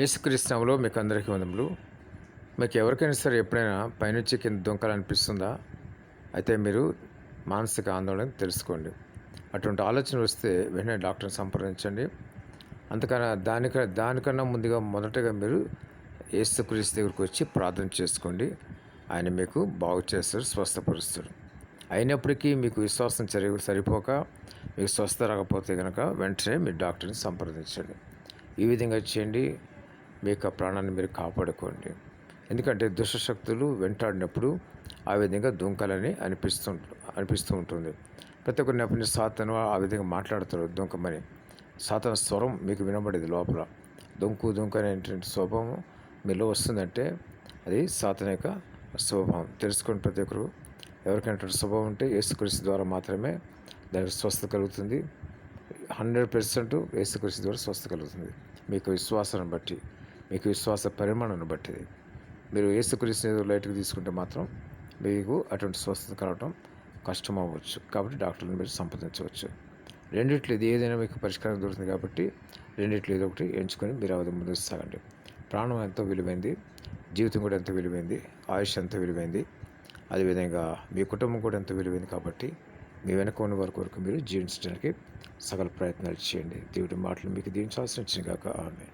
యేసుక్రీస్తునామలో మీకు అందరికీ వందములు. మీకు ఎవరికైనా సరే ఎప్పుడైనా పైనుంచి కింద దొంకాలనిపిస్తుందా? అయితే మీరు మానసిక ఆందోళన తెలుసుకోండి. అటువంటి ఆలోచన వస్తే వెంటనే డాక్టర్ని సంప్రదించండి. అంతకన్నా దానికన్నా దానికన్నా ముందుగా మొదటగా మీరు యేసుక్రీస్తు దగ్గరికి వచ్చి ప్రార్థన చేసుకోండి. ఆయన మీకు బాగు చేస్తాడు స్వస్థపరుస్తాడు. అయినప్పటికీ మీకు విశ్వాసం సరి సరిపోక మీకు స్వస్థ రాకపోతే కనుక వెంటనే మీ డాక్టర్ని సంప్రదించండి. ఈ విధంగా చేయండి. మీ యొక్క ప్రాణాన్ని మీరు కాపాడుకోండి. ఎందుకంటే దుష్టశక్తులు వెంటాడినప్పుడు ఆ విధంగా దుంకలని అనిపిస్తూ అనిపిస్తూ ఉంటుంది. ప్రతి ఒక్కరిని అప్పుడు సాతను ఆ విధంగా మాట్లాడతారు దుంకమని సాతన స్వరం మీకు వినబడేది లోపల. దొంకు దొంకు అనేటువంటి స్వభావం మీలో వస్తుందంటే అది సాతన యొక్క స్వభావం. తెలుసుకుని ప్రతి ఒక్కరు ఎవరికైనా స్వభావం ఉంటే యేసుక్రీస్తు ద్వారా మాత్రమే దానికి స్వస్థ కలుగుతుంది. హండ్రెడ్ పర్సెంట్ యేసుక్రీస్తు ద్వారా స్వస్థ కలుగుతుంది. మీకు విశ్వాసాన్ని బట్టి. మీకు విశ్వాస పరిమాణాన్ని బట్టి. మీరు ఏసుక్రీస్తు లైట్గా తీసుకుంటే మాత్రం మీకు అటువంటి స్వస్థత కలగటం కష్టం అవ్వచ్చు కాబట్టి డాక్టర్ని మీరు సంప్రదించవచ్చు. రెండిట్లో ఇది ఏదైనా మీకు పరిష్కారం దొరుకుతుంది కాబట్టి రెండిట్లో ఏదో ఒకటి ఎంచుకొని మీరు అవధి ముందుకు సాగండి. ప్రాణం ఎంతో విలువైంది జీవితం కూడా ఎంతో విలువైంది ఆయుష్ ఎంతో విలువైంది. అదేవిధంగా మీ కుటుంబం కూడా ఎంతో విలువైంది కాబట్టి మీ వెనక ఉన్న వరకు వరకు మీరు జీవించడానికి సకల ప్రయత్నాలు చేయండి. దేవుడి మాటలు మీకు దీవించాల్సిన వచ్చిన కాక ఆమె